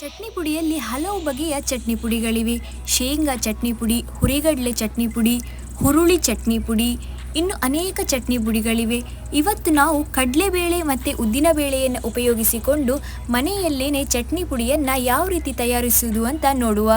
ಚಟ್ನಿ ಪುಡಿಯಲ್ಲಿ ಹಲವು ಬಗೆಯ ಚಟ್ನಿ ಪುಡಿಗಳಿವೆ. ಶೇಂಗಾ ಚಟ್ನಿ ಪುಡಿ, ಹುರಿಗಡಲೆ ಚಟ್ನಿ ಪುಡಿ, ಹುರುಳಿ ಚಟ್ನಿ ಪುಡಿ, ಇನ್ನು ಅನೇಕ ಚಟ್ನಿ ಪುಡಿಗಳಿವೆ. ಇವತ್ತು ನಾವು ಕಡಲೆಬೇಳೆ ಮತ್ತು ಉದ್ದಿನಬೇಳೆಯನ್ನು ಉಪಯೋಗಿಸಿಕೊಂಡು ಮನೆಯಲ್ಲೇನೆ ಚಟ್ನಿ ಪುಡಿಯನ್ನು ಯಾವ ರೀತಿ ತಯಾರಿಸುವುದು ಅಂತ ನೋಡುವ.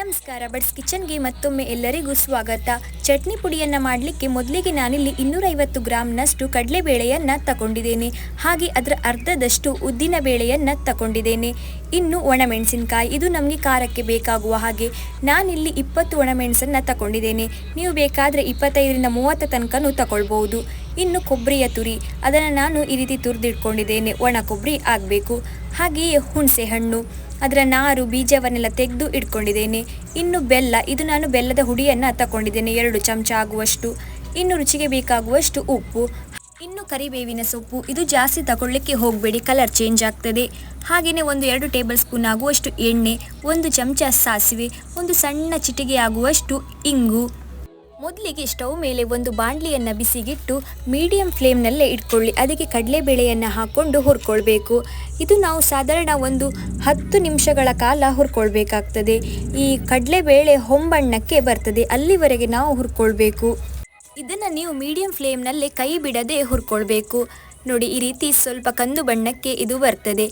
ನಮಸ್ಕಾರ ಬಟ್ಸ್ ಕಿಚನ್ಗೆ ಮತ್ತೊಮ್ಮೆ ಎಲ್ಲರಿಗೂ ಸ್ವಾಗತ. ಚಟ್ನಿ ಪುಡಿಯನ್ನು ಮಾಡಲಿಕ್ಕೆ ಮೊದಲಿಗೆ ನಾನಿಲ್ಲಿ ಇನ್ನೂರೈವತ್ತು ಗ್ರಾಮ್ನಷ್ಟು ಕಡಲೆಬೇಳೆಯನ್ನು ತಗೊಂಡಿದ್ದೇನೆ. ಹಾಗೆ ಅದರ ಅರ್ಧದಷ್ಟು ಉದ್ದಿನ ಬೇಳೆಯನ್ನು ತಗೊಂಡಿದ್ದೇನೆ. ಇನ್ನು ಒಣಮೆಣಸಿನಕಾಯಿ. ಇದು ನಮಗೆ ಖಾರಕ್ಕೆ ಬೇಕಾಗುವ ಹಾಗೆ. ನಾನಿಲ್ಲಿ ಇಪ್ಪತ್ತು ಒಣಮೆಣಸನ್ನು ತಗೊಂಡಿದ್ದೇನೆ ನೀವು ಬೇಕಾದರೆ ಇಪ್ಪತ್ತೈದರಿಂದ ಮೂವತ್ತು ತನಕನೂ ತಗೊಳ್ಬೋದು ಇನ್ನು ಕೊಬ್ಬರಿಯ ತುರಿ. ಅದನ್ನು ನಾನು ಈ ರೀತಿ ತುರಿದಿಟ್ಕೊಂಡಿದ್ದೇನೆ. ಒಣ ಕೊಬ್ಬರಿ ಆಗಬೇಕು. ಹಾಗೆಯೇ ಹುಣಸೆ ಹಣ್ಣು. ಅದರ ನಾರು, ಬೀಜವನ್ನೆಲ್ಲ ತೆಗೆದು ಇಟ್ಕೊಂಡಿದ್ದೇನೆ. ಇನ್ನು ಬೆಲ್ಲ. ಇದು ನಾನು ಬೆಲ್ಲದ ಹುಡಿಯನ್ನು ತಗೊಂಡಿದ್ದೇನೆ ಎರಡು ಚಮಚ ಆಗುವಷ್ಟು. ಇನ್ನು ರುಚಿಗೆ ಬೇಕಾಗುವಷ್ಟು ಉಪ್ಪು. ಇನ್ನು ಕರಿಬೇವಿನ ಸೊಪ್ಪು. ಇದು ಜಾಸ್ತಿ ತಗೊಳ್ಳಿಕ್ಕೆ ಹೋಗಬೇಡಿ. ಕಲರ್ ಚೇಂಜ್ ಆಗ್ತದೆ. ಹಾಗೆಯೇ ಒಂದು ಎರಡು ಟೇಬಲ್ ಸ್ಪೂನ್ ಆಗುವಷ್ಟು ಎಣ್ಣೆ, ಒಂದು ಚಮಚ ಸಾಸಿವೆ, ಒಂದು ಸಣ್ಣ ಚಿಟಿಗೆ ಆಗುವಷ್ಟು ಇಂಗು. ಮೊದಲಿಗೆ ಸ್ಟವ್ ಮೇಲೆ ಒಂದು ಬಾಣಲಿಯನ್ನು ಬಿಸಿಗಿಟ್ಟು ಮೀಡಿಯಂ ಫ್ಲೇಮ್ನಲ್ಲೇ ಇಟ್ಕೊಳ್ಳಿ. ಅದಕ್ಕೆ ಕಡಲೆಬೇಳೆಯನ್ನು ಹಾಕ್ಕೊಂಡು ಹುರ್ಕೊಳ್ಬೇಕು. ಇದು ನಾವು ಸಾಧಾರಣ ಒಂದು ಹತ್ತು ನಿಮಿಷಗಳ ಕಾಲ ಹುರ್ಕೊಳ್ಬೇಕಾಗ್ತದೆ. ಈ ಕಡಲೆಬೇಳೆ ಹೊಂಬಣ್ಣಕ್ಕೆ ಬರ್ತದೆ. ಅಲ್ಲಿವರೆಗೆ ನಾವು ಹುರ್ಕೊಳ್ಬೇಕು. ಇದನ್ನು ನೀವು ಮೀಡಿಯಂ ಫ್ಲೇಮ್ನಲ್ಲೇ ಕೈ ಬಿಡದೆ ಹುರ್ಕೊಳ್ಬೇಕು. ನೋಡಿ, ಈ ರೀತಿ ಸ್ವಲ್ಪ ಕಂದು ಬಣ್ಣಕ್ಕೆ ಇದು ಬರ್ತದೆ.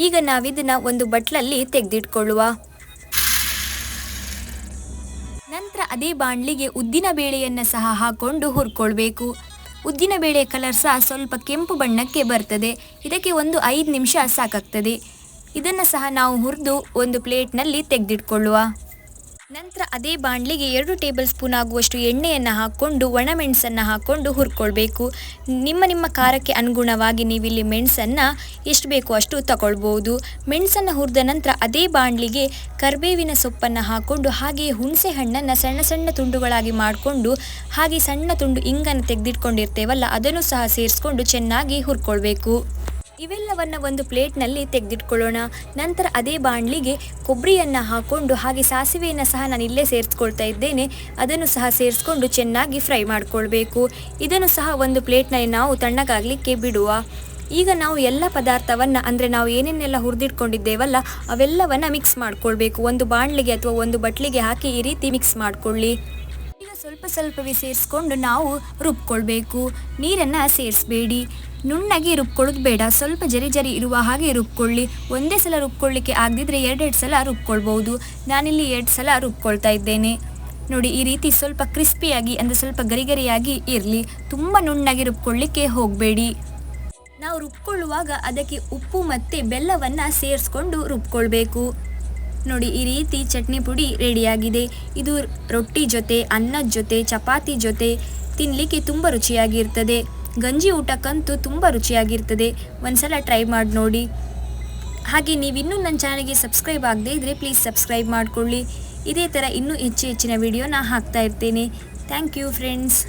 ಈಗ ನಾವಿದನ್ನು ಒಂದು ಬಟ್ಲಲ್ಲಿ ತೆಗೆದಿಟ್ಕೊಳ್ಳುವ. ನಂತರ ಅದೇ ಬಾಣಲಿಗೆ ಉದ್ದಿನ ಬೇಳೆಯನ್ನು ಸಹ ಹಾಕೊಂಡು ಹುರ್ಕೊಳ್ಬೇಕು. ಉದ್ದಿನ ಬೇಳೆ ಕಲರ್ ಸಹ ಸ್ವಲ್ಪ ಕೆಂಪು ಬಣ್ಣಕ್ಕೆ ಬರ್ತದೆ. ಇದಕ್ಕೆ ಒಂದು ಐದು ನಿಮಿಷ ಸಾಕಾಗ್ತದೆ. ಇದನ್ನು ಸಹ ನಾವು ಹುರಿದು ಒಂದು ಪ್ಲೇಟ್ನಲ್ಲಿ ತೆಗೆದಿಟ್ಕೊಳ್ಳುವ. ನಂತರ ಅದೇ ಬಾಣಲಿಗೆ ಎರಡು ಟೇಬಲ್ ಸ್ಪೂನ್ ಆಗುವಷ್ಟು ಎಣ್ಣೆಯನ್ನು ಹಾಕ್ಕೊಂಡು ಒಣಮೆಣಸನ್ನು ಹಾಕ್ಕೊಂಡು ಹುರ್ಕೊಳ್ಬೇಕು. ನಿಮ್ಮ ನಿಮ್ಮ ಖಾರಕ್ಕೆ ಅನುಗುಣವಾಗಿ ನೀವಿಲ್ಲಿ ಮೆಣಸನ್ನು ಎಷ್ಟು ಬೇಕೋ ಅಷ್ಟು ತಗೊಳ್ಬೋದು. ಮೆಣಸನ್ನು ಹುರಿದ ನಂತರ ಅದೇ ಬಾಣಲಿಗೆ ಕರ್ಬೇವಿನ ಸೊಪ್ಪನ್ನು ಹಾಕ್ಕೊಂಡು, ಹಾಗೆಯೇ ಹುಣಸೆ ಹಣ್ಣನ್ನು ಸಣ್ಣ ಸಣ್ಣ ತುಂಡುಗಳಾಗಿ ಮಾಡಿಕೊಂಡು, ಹಾಗೆ ಸಣ್ಣ ತುಂಡು ಇಂಗನ್ನು ತೆಗೆದಿಟ್ಕೊಂಡಿರ್ತೇವಲ್ಲ, ಅದನ್ನು ಸಹ ಸೇರಿಸ್ಕೊಂಡು ಚೆನ್ನಾಗಿ ಹುರ್ಕೊಳ್ಬೇಕು. ಇವೆಲ್ಲವನ್ನು ಒಂದು ಪ್ಲೇಟ್ನಲ್ಲಿ ತೆಗೆದಿಟ್ಕೊಳ್ಳೋಣ. ನಂತರ ಅದೇ ಬಾಣಲಿಗೆ ಕೊಬ್ಬರಿಯನ್ನು ಹಾಕ್ಕೊಂಡು ಹಾಗೆ ಸಾಸಿವೆಯನ್ನು ಸಹ ನಾನು ಇಲ್ಲೇ ಸೇರಿಸ್ಕೊಳ್ತಾ ಇದ್ದೇನೆ. ಅದನ್ನು ಸಹ ಸೇರಿಸ್ಕೊಂಡು ಚೆನ್ನಾಗಿ ಫ್ರೈ ಮಾಡಿಕೊಳ್ಬೇಕು. ಇದನ್ನು ಸಹ ಒಂದು ಪ್ಲೇಟ್ನಲ್ಲಿ ನಾವು ತಣ್ಣಗಾಗಲಿಕ್ಕೆ ಬಿಡುವ. ಈಗ ನಾವು ಎಲ್ಲ ಪದಾರ್ಥವನ್ನು ಅಂದರೆ ನಾವು ಏನೇನೆಲ್ಲ ಹುರಿದಿಟ್ಕೊಂಡಿದ್ದೇವಲ್ಲ, ಅವೆಲ್ಲವನ್ನು ಮಿಕ್ಸ್ ಮಾಡ್ಕೊಳ್ಬೇಕು. ಒಂದು ಬಾಣಲಿಗೆ ಅಥವಾ ಒಂದು ಬಟ್ಲಿಗೆ ಹಾಕಿ ಈ ರೀತಿ ಮಿಕ್ಸ್ ಮಾಡಿಕೊಳ್ಳಿ. ಸ್ವಲ್ಪ ಸ್ವಲ್ಪವೇ ಸೇರಿಸ್ಕೊಂಡು ನಾವು ರುಬ್ಕೊಳ್ಬೇಕು. ನೀರನ್ನು ಸೇರಿಸಬೇಡಿ. ನುಣ್ಣಗೆ ರುಬ್ಕೊಳ್ಳೋದು ಬೇಡ. ಸ್ವಲ್ಪ ಜರಿ ಜರಿ ಇರುವ ಹಾಗೆ ರುಬ್ಕೊಳ್ಳಿ. ಒಂದೇ ಸಲ ರುಬ್ಕೊಳ್ಳಿಕ್ಕೆ ಆಗದಿದ್ದರೆ ಎರಡೆರಡು ಸಲ ರುಬ್ಕೊಳ್ಬೋದು. ನಾನಿಲ್ಲಿ ಎರಡು ಸಲ ರುಬ್ಕೊಳ್ತಾ ಇದ್ದೇನೆ. ನೋಡಿ, ಈ ರೀತಿ ಸ್ವಲ್ಪ ಕ್ರಿಸ್ಪಿಯಾಗಿ ಅಂದರೆ ಸ್ವಲ್ಪ ಗರಿಗರಿಯಾಗಿ ಇರಲಿ. ತುಂಬ ನುಣ್ಣಗೆ ರುಬ್ಕೊಳ್ಳಿಕ್ಕೆ ಹೋಗಬೇಡಿ. ನಾವು ರುಬ್ಕೊಳ್ಳುವಾಗ ಅದಕ್ಕೆ ಉಪ್ಪು ಮತ್ತು ಬೆಲ್ಲವನ್ನು ಸೇರಿಸ್ಕೊಂಡು ರುಬ್ಕೊಳ್ಬೇಕು. ನೋಡಿ, ಈ ರೀತಿ ಚಟ್ನಿ ಪುಡಿ ರೆಡಿಯಾಗಿದೆ. ಇದು ರೊಟ್ಟಿ ಜೊತೆ ಅನ್ನದ ಜೊತೆ, ಚಪಾತಿ ಜೊತೆ ತಿನ್ನಲಿಕ್ಕೆ ತುಂಬ ರುಚಿಯಾಗಿರ್ತದೆ. ಗಂಜಿ ಊಟಕ್ಕಂತೂ ತುಂಬ ರುಚಿಯಾಗಿರ್ತದೆ. ಒಂದ್ಸಲ ಟ್ರೈ ಮಾಡಿ ನೋಡಿ. ಹಾಗೆ ನೀವಿನ್ನೂ ನನ್ನ ಚಾನಲ್ಗೆ ಸಬ್ಸ್ಕ್ರೈಬ್ ಆಗದೇ ಇದ್ದರೆ ಪ್ಲೀಸ್ ಸಬ್ಸ್ಕ್ರೈಬ್ ಮಾಡಿಕೊಳ್ಳಿ. ಇದೇ ಥರ ಇನ್ನೂ ಹೆಚ್ಚು ಹೆಚ್ಚಿನ ವಿಡಿಯೋನ ಹಾಕ್ತಾ ಇರ್ತೇನೆ. Thank you friends.